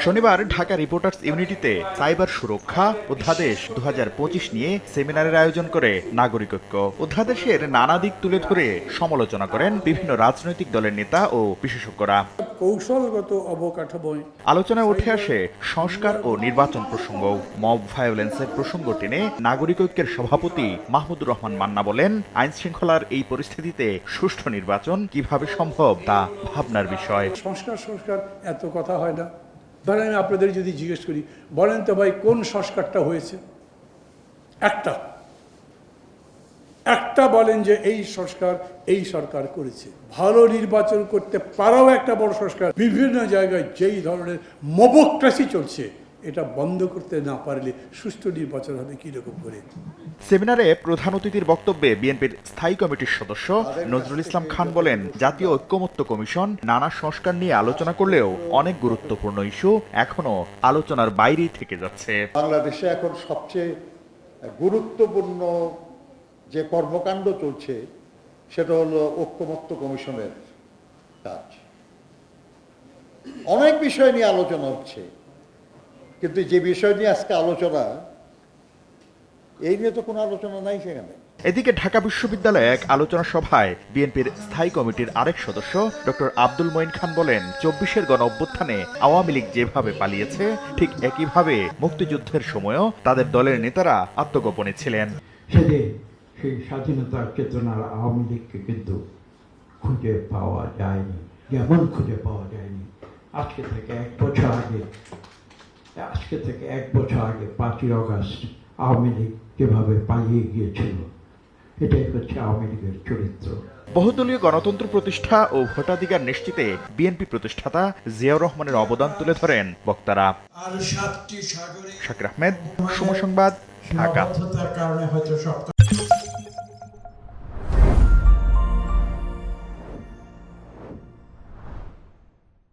শনিবার ঢাকা রিপোর্টার্স ইউনিটিতে সাইবার সুরক্ষা অধ্যাদেশ দুহাজার পঁচিশ নিয়ে সেমিনারের আয়োজন করে নাগরিকৈক্য অধ্যাদেশের নানা দিক তুলে ধরে সমালোচনা করেন বিভিন্ন রাজনৈতিক দলের নেতা ও বিশেষজ্ঞরা। কৌশলগত অবকাঠামোয়। আলোচনায় উঠে আসে সংস্কার ও নির্বাচন প্রসঙ্গ। মব ভায়োলেন্সের প্রসঙ্গ টেনে নাগরিকৈক্যের সভাপতি মাহমুদুর রহমান মান্না বলেন আইন শৃঙ্খলার এই পরিস্থিতিতে সুষ্ঠু নির্বাচন কীভাবে সম্ভব তা ভাবনার বিষয়। সংস্কার সংস্কার এত কথা হয় না। ধরেন আমি আপনাদের যদি জিজ্ঞেস করি বলেন তো ভাই কোন সংস্কারটা হয়েছে? একটা। একটা বলেন যে এই সংস্কার এই সরকার করেছে। ভালো নির্বাচন করতে পারাও একটা বড় সংস্কার। বিভিন্ন জায়গায় যেই ধরনের মবক্রাসি চলছে এটা বন্ধ করতে না পারলে সুষ্ঠু নির্বাচন হবে কীরকম করে? সেমিনারে প্রধান অতিথির বক্তব্যে বিএনপির স্থায়ী কমিটির সদস্য নজরুল ইসলাম খান বলেন জাতীয় ঐক্যমত্য কমিশন নানা সংস্কার নিয়ে আলোচনা করলেও অনেক গুরুত্বপূর্ণ ইস্যু এখনও আলোচনার বাইরেই থেকে যাচ্ছে। বাংলাদেশে এখন সবচেয়ে গুরুত্বপূর্ণ যে কর্মকাণ্ড চলছে সেটা হলো ঐক্যমত্য কমিশনের কাজ। অনেক বিষয় নিয়ে আলোচনা হচ্ছে কিন্তু যে বিষয় নিয়ে আজকে আলোচনা এই নিয়ে তো কোনো আলোচনা নাই সেখানে। এদিকে ঢাকা বিশ্ববিদ্যালয়ে এক আলোচনা সভায় বিএনপির স্থায়ী কমিটির আরেক সদস্য ডক্টর আব্দুল মঈন খান বলেন চব্বিশের গণ অভ্যুত্থানে আওয়ামী লীগ যেভাবে পালিয়েছে ঠিক একইভাবে মুক্তিযুদ্ধের সময়ও তাদের দলের নেতারা আত্মগোপনে ছিলেন। সেই স্বাধীনতার চেতনার আওয়ামী লীগকে কিন্তু খুঁজে পাওয়া যায়নি যেমন খুঁজে পাওয়া যায়নি। আজকে থেকে এক বছর আগে আজকে থেকে এক বছর আগে পাঁচই অগাস্ট আওয়ামী লীগ যেভাবে পালিয়ে গিয়েছিল এটাই হচ্ছে আওয়ামী লীগের চরিত্র। বহুদলীয় গণতন্ত্র প্রতিষ্ঠা ও ভোটাধিকার নিশ্চিতে বিএনপি প্রতিষ্ঠাতা জিয়াউর রহমানের অবদান তুলে ধরেন বক্তারা। আর সাতটি শাকির আহমেদ সময় সংবাদ ঢাকা।